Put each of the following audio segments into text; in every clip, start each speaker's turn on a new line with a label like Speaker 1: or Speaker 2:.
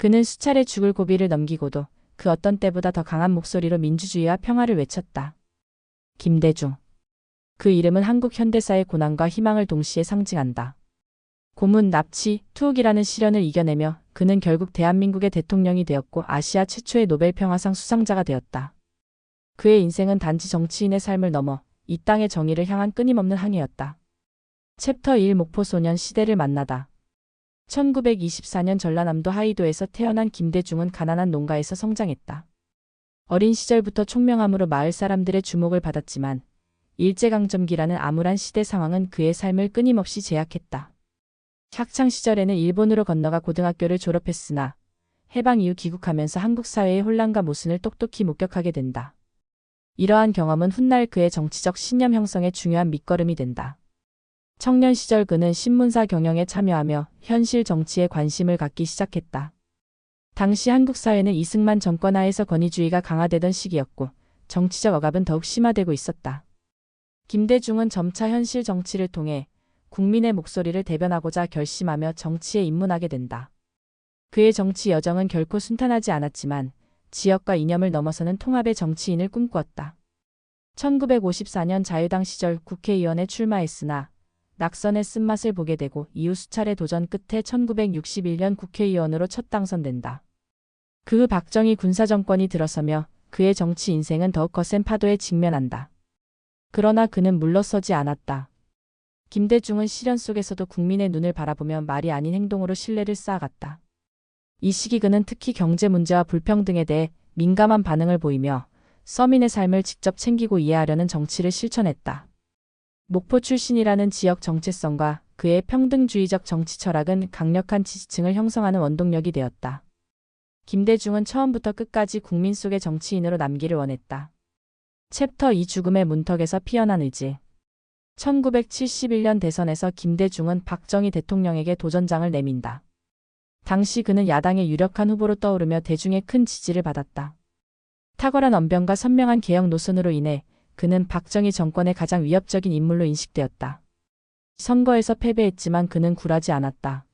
Speaker 1: 그는 수차례 죽을 고비를 넘기고도 그 어떤 때보다 더 강한 목소리로 민주주의와 평화를 외쳤다. 김대중. 그 이름은 한국 현대사의 고난과 희망을 동시에 상징한다. 고문, 납치, 투옥이라는 시련을 이겨내며 그는 결국 대한민국의 대통령이 되었고 아시아 최초의 노벨 평화상 수상자가 되었다. 그의 인생은 단지 정치인의 삶을 넘어 이 땅의 정의를 향한 끊임없는 항해였다. 챕터 1 목포 소년 시대를 만나다. 1924년 전라남도 하이도에서 태어난 김대중은 가난한 농가에서 성장했다. 어린 시절부터 총명함으로 마을 사람들의 주목을 받았지만 일제강점기라는 암울한 시대 상황은 그의 삶을 끊임없이 제약했다. 학창 시절에는 일본으로 건너가 고등학교를 졸업했으나 해방 이후 귀국하면서 한국 사회의 혼란과 모순을 똑똑히 목격하게 된다. 이러한 경험은 훗날 그의 정치적 신념 형성에 중요한 밑거름이 된다. 청년 시절 그는 신문사 경영에 참여하며 현실 정치에 관심을 갖기 시작했다. 당시 한국 사회는 이승만 정권 하에서 권위주의가 강화되던 시기였고 정치적 억압은 더욱 심화되고 있었다. 김대중은 점차 현실 정치를 통해 국민의 목소리를 대변하고자 결심하며 정치에 입문하게 된다. 그의 정치 여정은 결코 순탄하지 않았지만 지역과 이념을 넘어서는 통합의 정치인을 꿈꾸었다. 1954년 자유당 시절 국회의원에 출마했으나 낙선의 쓴맛을 보게 되고 이후 수차례 도전 끝에 1961년 국회의원으로 첫 당선된다. 그 후 박정희 군사정권이 들어서며 그의 정치 인생은 더욱 거센 파도에 직면한다. 그러나 그는 물러서지 않았다. 김대중은 시련 속에서도 국민의 눈을 바라보며 말이 아닌 행동으로 신뢰를 쌓아갔다. 이 시기 그는 특히 경제 문제와 불평등에 대해 민감한 반응을 보이며 서민의 삶을 직접 챙기고 이해하려는 정치를 실천했다. 목포 출신이라는 지역 정체성과 그의 평등주의적 정치 철학은 강력한 지지층을 형성하는 원동력이 되었다. 김대중은 처음부터 끝까지 국민 속의 정치인으로 남기를 원했다. 챕터 2 죽음의 문턱에서 피어난 의지 1971년 대선에서 김대중은 박정희 대통령에게 도전장을 내민다. 당시 그는 야당의 유력한 후보로 떠오르며 대중의 큰 지지를 받았다. 탁월한 언변과 선명한 개혁 노선으로 인해 그는 박정희 정권의 가장 위협적인 인물로 인식되었다. 선거에서 패배했지만 그는 굴하지 않았다.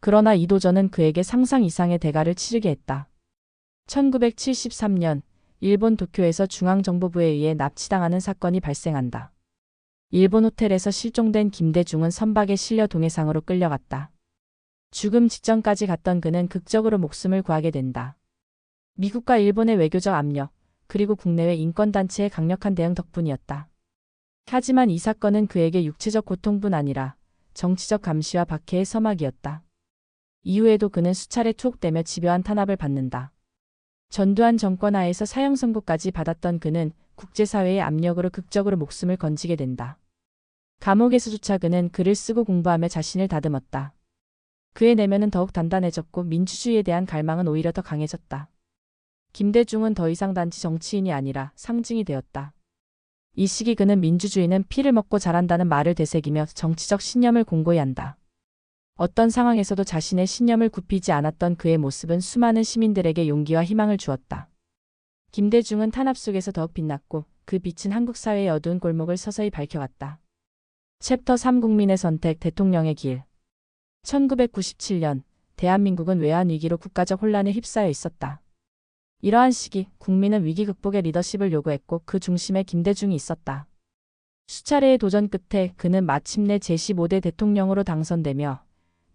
Speaker 1: 그러나 이 도전은 그에게 상상 이상의 대가를 치르게 했다. 1973년 일본 도쿄에서 중앙정보부에 의해 납치당하는 사건이 발생한다. 일본 호텔에서 실종된 김대중은 선박에 실려 동해상으로 끌려갔다. 죽음 직전까지 갔던 그는 극적으로 목숨을 구하게 된다. 미국과 일본의 외교적 압력, 그리고 국내외 인권단체의 강력한 대응 덕분이었다. 하지만 이 사건은 그에게 육체적 고통뿐 아니라 정치적 감시와 박해의 서막이었다. 이후에도 그는 수차례 투옥되며 집요한 탄압을 받는다. 전두환 정권 하에서 사형 선고까지 받았던 그는 국제사회의 압력으로 극적으로 목숨을 건지게 된다. 감옥에서조차 그는 글을 쓰고 공부하며 자신을 다듬었다. 그의 내면은 더욱 단단해졌고 민주주의에 대한 갈망은 오히려 더 강해졌다. 김대중은 더 이상 단지 정치인이 아니라 상징이 되었다. 이 시기 그는 민주주의는 피를 먹고 자란다는 말을 되새기며 정치적 신념을 공고히 한다. 어떤 상황에서도 자신의 신념을 굽히지 않았던 그의 모습은 수많은 시민들에게 용기와 희망을 주었다. 김대중은 탄압 속에서 더욱 빛났고 그 빛은 한국 사회의 어두운 골목을 서서히 밝혀갔다. 챕터 3 국민의 선택 대통령의 길 1997년 대한민국은 외환 위기로 국가적 혼란에 휩싸여 있었다. 이러한 시기 국민은 위기 극복의 리더십을 요구했고 그 중심에 김대중이 있었다. 수차례의 도전 끝에 그는 마침내 제15대 대통령으로 당선되며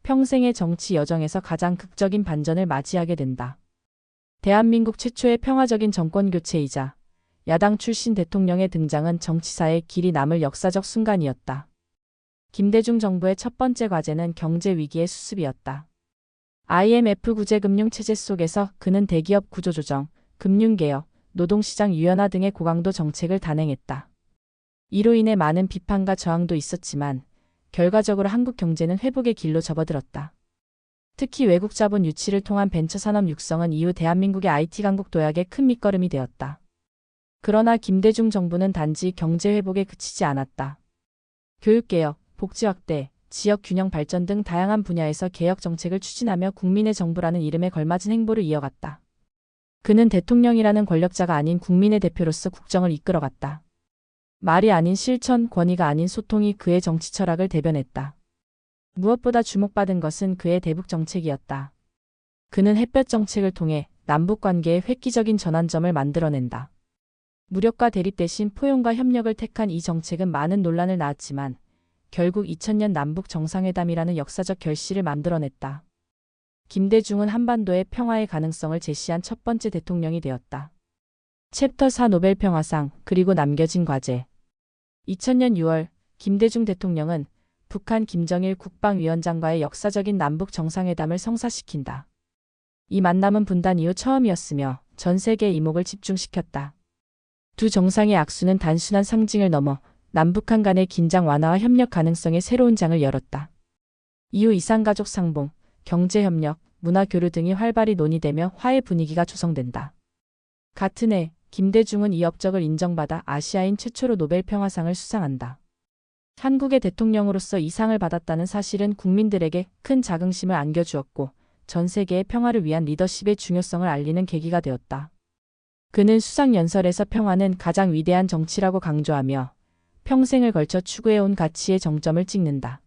Speaker 1: 평생의 정치 여정에서 가장 극적인 반전을 맞이하게 된다. 대한민국 최초의 평화적인 정권 교체이자 야당 출신 대통령의 등장은 정치사에 길이 남을 역사적 순간이었다. 김대중 정부의 첫 번째 과제는 경제 위기의 수습이었다. IMF 구제 금융 체제 속에서 그는 대기업 구조조정, 금융개혁, 노동시장 유연화 등의 고강도 정책을 단행했다. 이로 인해 많은 비판과 저항도 있었지만 결과적으로 한국 경제는 회복의 길로 접어들었다. 특히 외국 자본 유치를 통한 벤처 산업 육성은 이후 대한민국의 IT 강국 도약의 큰 밑거름이 되었다. 그러나 김대중 정부는 단지 경제 회복에 그치지 않았다. 교육개혁, 복지 확대, 지역 균형 발전 등 다양한 분야에서 개혁 정책을 추진하며 국민의 정부라는 이름에 걸맞은 행보를 이어갔다. 그는 대통령이라는 권력자가 아닌 국민의 대표로서 국정을 이끌어갔다. 말이 아닌 실천, 권위가 아닌 소통이 그의 정치 철학을 대변했다. 무엇보다 주목받은 것은 그의 대북 정책이었다. 그는 햇볕 정책을 통해 남북 관계의 획기적인 전환점을 만들어낸다. 무력과 대립 대신 포용과 협력을 택한 이 정책은 많은 논란을 낳았지만 결국 2000년 남북 정상회담이라는 역사적 결실을 만들어냈다. 김대중은 한반도의 평화의 가능성을 제시한 첫 번째 대통령이 되었다. 챕터 4 노벨 평화상 그리고 남겨진 과제 2000년 6월 김대중 대통령은 북한 김정일 국방위원장과의 역사적인 남북 정상회담을 성사시킨다. 이 만남은 분단 이후 처음이었으며 전 세계의 이목을 집중시켰다. 두 정상의 악수는 단순한 상징을 넘어 남북한 간의 긴장 완화와 협력 가능성의 새로운 장을 열었다. 이후 이산가족 상봉, 경제협력, 문화교류 등이 활발히 논의되며 화해 분위기가 조성된다. 같은 해 김대중은 이 업적을 인정받아 아시아인 최초로 노벨 평화상을 수상한다. 한국의 대통령으로서 이 상을 받았다는 사실은 국민들에게 큰 자긍심을 안겨주었고 전 세계의 평화를 위한 리더십의 중요성을 알리는 계기가 되었다. 그는 수상 연설에서 평화는 가장 위대한 정치라고 강조하며 평생을 걸쳐 추구해온 가치의 정점을 찍는다.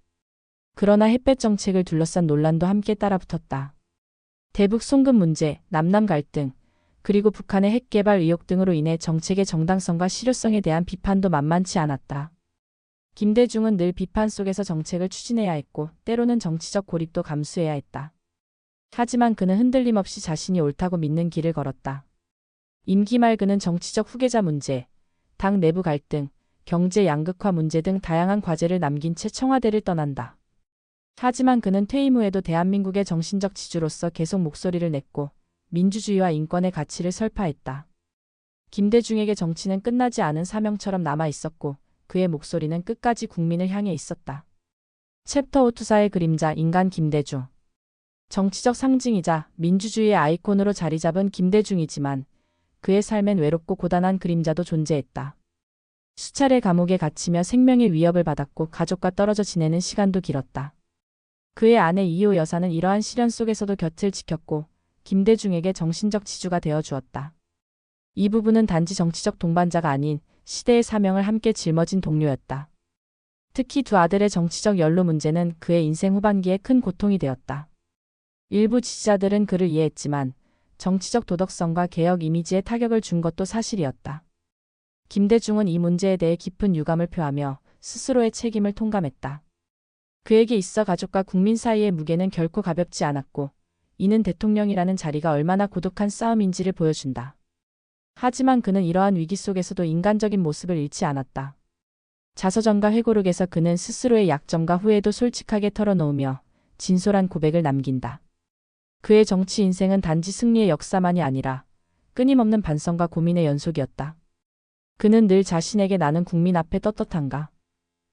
Speaker 1: 그러나 햇볕 정책을 둘러싼 논란도 함께 따라붙었다. 대북 송금 문제, 남남 갈등, 그리고 북한의 핵 개발 의혹 등으로 인해 정책의 정당성과 실효성에 대한 비판도 만만치 않았다. 김대중은 늘 비판 속에서 정책을 추진해야 했고 때로는 정치적 고립도 감수해야 했다. 하지만 그는 흔들림 없이 자신이 옳다고 믿는 길을 걸었다. 임기 말 그는 정치적 후계자 문제, 당 내부 갈등, 경제 양극화 문제 등 다양한 과제를 남긴 채 청와대를 떠난다. 하지만 그는 퇴임 후에도 대한민국의 정신적 지주로서 계속 목소리를 냈고 민주주의와 인권의 가치를 설파했다. 김대중에게 정치는 끝나지 않은 사명처럼 남아 있었고 그의 목소리는 끝까지 국민을 향해 있었다. 챕터 5 투사의 그림자 인간 김대중 정치적 상징이자 민주주의의 아이콘으로 자리 잡은 김대중이지만 그의 삶엔 외롭고 고단한 그림자도 존재했다. 수차례 감옥에 갇히며 생명의 위협을 받았고 가족과 떨어져 지내는 시간도 길었다. 그의 아내 이호 여사는 이러한 시련 속에서도 곁을 지켰고 김대중에게 정신적 지주가 되어 주었다. 이 부분은 단지 정치적 동반자가 아닌 시대의 사명을 함께 짊어진 동료였다. 특히 두 아들의 정치적 연루 문제는 그의 인생 후반기에 큰 고통이 되었다. 일부 지지자들은 그를 이해했지만 정치적 도덕성과 개혁 이미지에 타격을 준 것도 사실이었다. 김대중은 이 문제에 대해 깊은 유감을 표하며 스스로의 책임을 통감했다. 그에게 있어 가족과 국민 사이의 무게는 결코 가볍지 않았고 이는 대통령이라는 자리가 얼마나 고독한 싸움인지를 보여준다. 하지만 그는 이러한 위기 속에서도 인간적인 모습을 잃지 않았다. 자서전과 회고록에서 그는 스스로의 약점과 후회도 솔직하게 털어놓으며 진솔한 고백을 남긴다. 그의 정치 인생은 단지 승리의 역사만이 아니라 끊임없는 반성과 고민의 연속이었다. 그는 늘 자신에게 나는 국민 앞에 떳떳한가?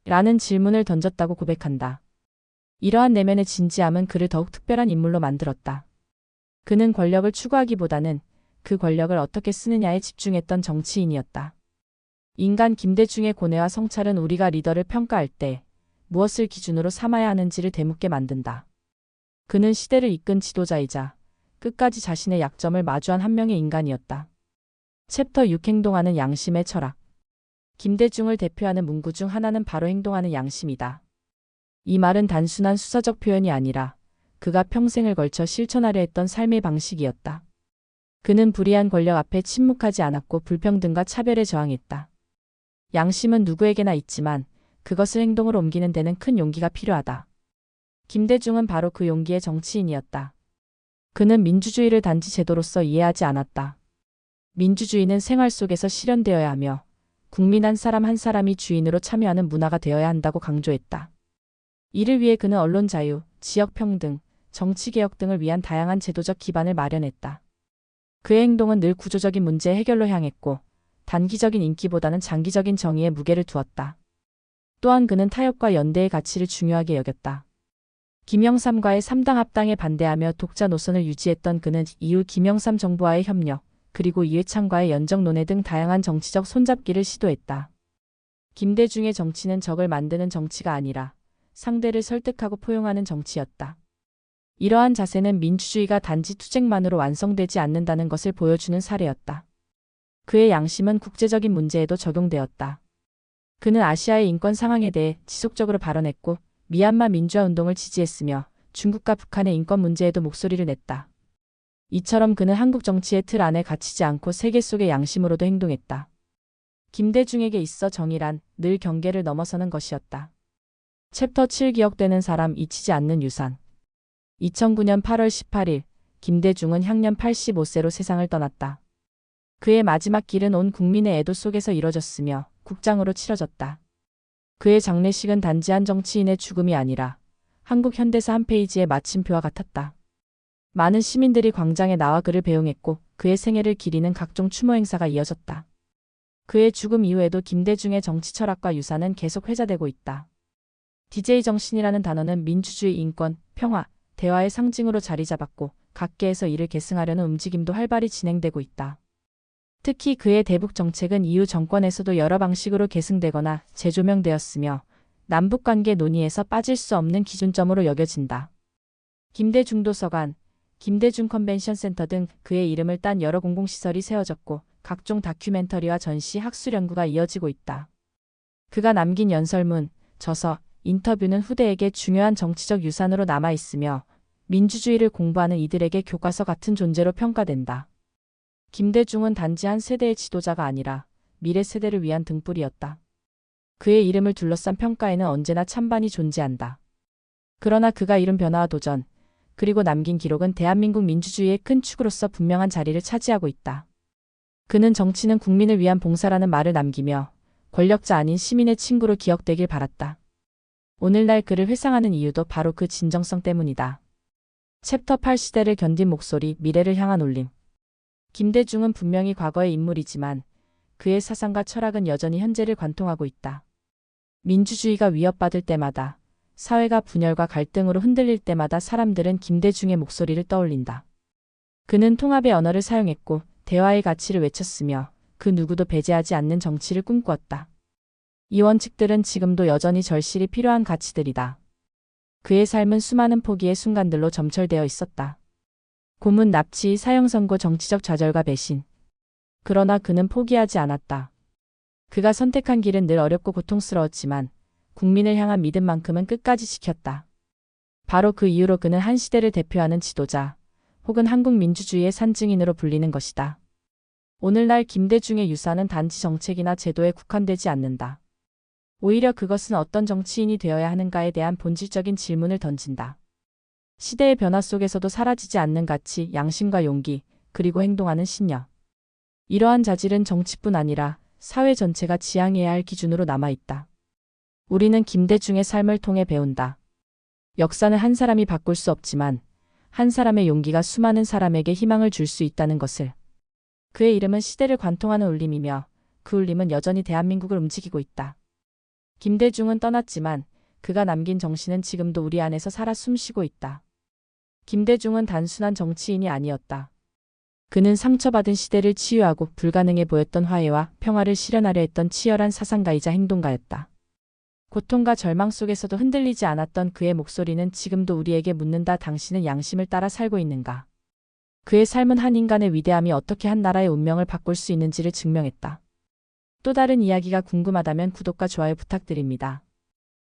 Speaker 1: 라는 질문을 던졌다고 고백한다. 이러한 내면의 진지함은 그를 더욱 특별한 인물로 만들었다. 그는 권력을 추구하기보다는 그 권력을 어떻게 쓰느냐에 집중했던 정치인이었다. 인간 김대중의 고뇌와 성찰은 우리가 리더를 평가할 때 무엇을 기준으로 삼아야 하는지를 되묻게 만든다. 그는 시대를 이끈 지도자이자 끝까지 자신의 약점을 마주한 한 명의 인간이었다. 챕터 6 행동하는 양심의 철학. 김대중을 대표하는 문구 중 하나는 바로 행동하는 양심이다. 이 말은 단순한 수사적 표현이 아니라 그가 평생을 걸쳐 실천하려 했던 삶의 방식이었다. 그는 불의한 권력 앞에 침묵하지 않았고 불평등과 차별에 저항했다. 양심은 누구에게나 있지만 그것을 행동으로 옮기는 데는 큰 용기가 필요하다. 김대중은 바로 그 용기의 정치인이었다. 그는 민주주의를 단지 제도로서 이해하지 않았다. 민주주의는 생활 속에서 실현되어야 하며 국민 한 사람 한 사람이 주인으로 참여하는 문화가 되어야 한다고 강조했다. 이를 위해 그는 언론 자유, 지역 평등, 정치 개혁 등을 위한 다양한 제도적 기반을 마련했다. 그의 행동은 늘 구조적인 문제 해결로 향했고 단기적인 인기보다는 장기적인 정의에 무게를 두었다. 또한 그는 타협과 연대의 가치를 중요하게 여겼다. 김영삼과의 3당 합당에 반대하며 독자 노선을 유지했던 그는 이후 김영삼 정부와의 협력, 그리고 이회창과의 연정 논의 등 다양한 정치적 손잡기를 시도했다. 김대중의 정치는 적을 만드는 정치가 아니라 상대를 설득하고 포용하는 정치였다. 이러한 자세는 민주주의가 단지 투쟁만으로 완성되지 않는다는 것을 보여주는 사례였다. 그의 양심은 국제적인 문제에도 적용되었다. 그는 아시아의 인권 상황에 대해 지속적으로 발언했고 미얀마 민주화 운동을 지지했으며 중국과 북한의 인권 문제에도 목소리를 냈다. 이처럼 그는 한국 정치의 틀 안에 갇히지 않고 세계 속의 양심으로도 행동했다. 김대중에게 있어 정의란 늘 경계를 넘어서는 것이었다. 챕터 7 기억되는 사람 잊히지 않는 유산 2009년 8월 18일 김대중은 향년 85세로 세상을 떠났다. 그의 마지막 길은 온 국민의 애도 속에서 이뤄졌으며 국장으로 치러졌다. 그의 장례식은 단지 한 정치인의 죽음이 아니라 한국 현대사 한 페이지의 마침표와 같았다. 많은 시민들이 광장에 나와 그를 배웅했고 그의 생애를 기리는 각종 추모 행사가 이어졌다. 그의 죽음 이후에도 김대중의 정치 철학과 유산은 계속 회자되고 있다. DJ 정신이라는 단어는 민주주의 인권, 평화, 대화의 상징으로 자리 잡았고 각계에서 이를 계승하려는 움직임도 활발히 진행되고 있다. 특히 그의 대북 정책은 이후 정권에서도 여러 방식으로 계승되거나 재조명되었으며 남북 관계 논의에서 빠질 수 없는 기준점으로 여겨진다. 김대중 도서관, 김대중 컨벤션 센터 등 그의 이름을 딴 여러 공공시설이 세워졌고 각종 다큐멘터리와 전시 학술 연구가 이어지고 있다. 그가 남긴 연설문, 저서, 인터뷰는 후대에게 중요한 정치적 유산으로 남아 있으며 민주주의를 공부하는 이들에게 교과서 같은 존재로 평가된다. 김대중은 단지 한 세대의 지도자가 아니라 미래 세대를 위한 등불이었다. 그의 이름을 둘러싼 평가에는 언제나 찬반이 존재한다. 그러나 그가 이룬 변화와 도전, 그리고 남긴 기록은 대한민국 민주주의의 큰 축으로서 분명한 자리를 차지하고 있다. 그는 정치는 국민을 위한 봉사라는 말을 남기며 권력자 아닌 시민의 친구로 기억되길 바랐다. 오늘날 그를 회상하는 이유도 바로 그 진정성 때문이다. 챕터 8 시대를 견딘 목소리, 미래를 향한 울림. 김대중은 분명히 과거의 인물이지만 그의 사상과 철학은 여전히 현재를 관통하고 있다. 민주주의가 위협받을 때마다 사회가 분열과 갈등으로 흔들릴 때마다 사람들은 김대중의 목소리를 떠올린다. 그는 통합의 언어를 사용했고 대화의 가치를 외쳤으며 그 누구도 배제하지 않는 정치를 꿈꾸었다. 이 원칙들은 지금도 여전히 절실히 필요한 가치들이다. 그의 삶은 수많은 포기의 순간들로 점철되어 있었다. 고문 납치, 사형 선고, 정치적 좌절과 배신. 그러나 그는 포기하지 않았다. 그가 선택한 길은 늘 어렵고 고통스러웠지만 국민을 향한 믿음만큼은 끝까지 지켰다. 바로 그 이유로 그는 한 시대를 대표하는 지도자, 혹은 한국 민주주의의 산증인으로 불리는 것이다. 오늘날 김대중의 유산은 단지 정책이나 제도에 국한되지 않는다. 오히려 그것은 어떤 정치인이 되어야 하는가에 대한 본질적인 질문을 던진다. 시대의 변화 속에서도 사라지지 않는 가치, 양심과 용기, 그리고 행동하는 신념. 이러한 자질은 정치뿐 아니라 사회 전체가 지향해야 할 기준으로 남아있다. 우리는 김대중의 삶을 통해 배운다. 역사는 한 사람이 바꿀 수 없지만 한 사람의 용기가 수많은 사람에게 희망을 줄 수 있다는 것을. 그의 이름은 시대를 관통하는 울림이며 그 울림은 여전히 대한민국을 움직이고 있다. 김대중은 떠났지만 그가 남긴 정신은 지금도 우리 안에서 살아 숨쉬고 있다. 김대중은 단순한 정치인이 아니었다. 그는 상처받은 시대를 치유하고 불가능해 보였던 화해와 평화를 실현하려 했던 치열한 사상가이자 행동가였다. 고통과 절망 속에서도 흔들리지 않았던 그의 목소리는 지금도 우리에게 묻는다. 당신은 양심을 따라 살고 있는가? 그의 삶은 한 인간의 위대함이 어떻게 한 나라의 운명을 바꿀 수 있는지를 증명했다. 또 다른 이야기가 궁금하다면 구독과 좋아요 부탁드립니다.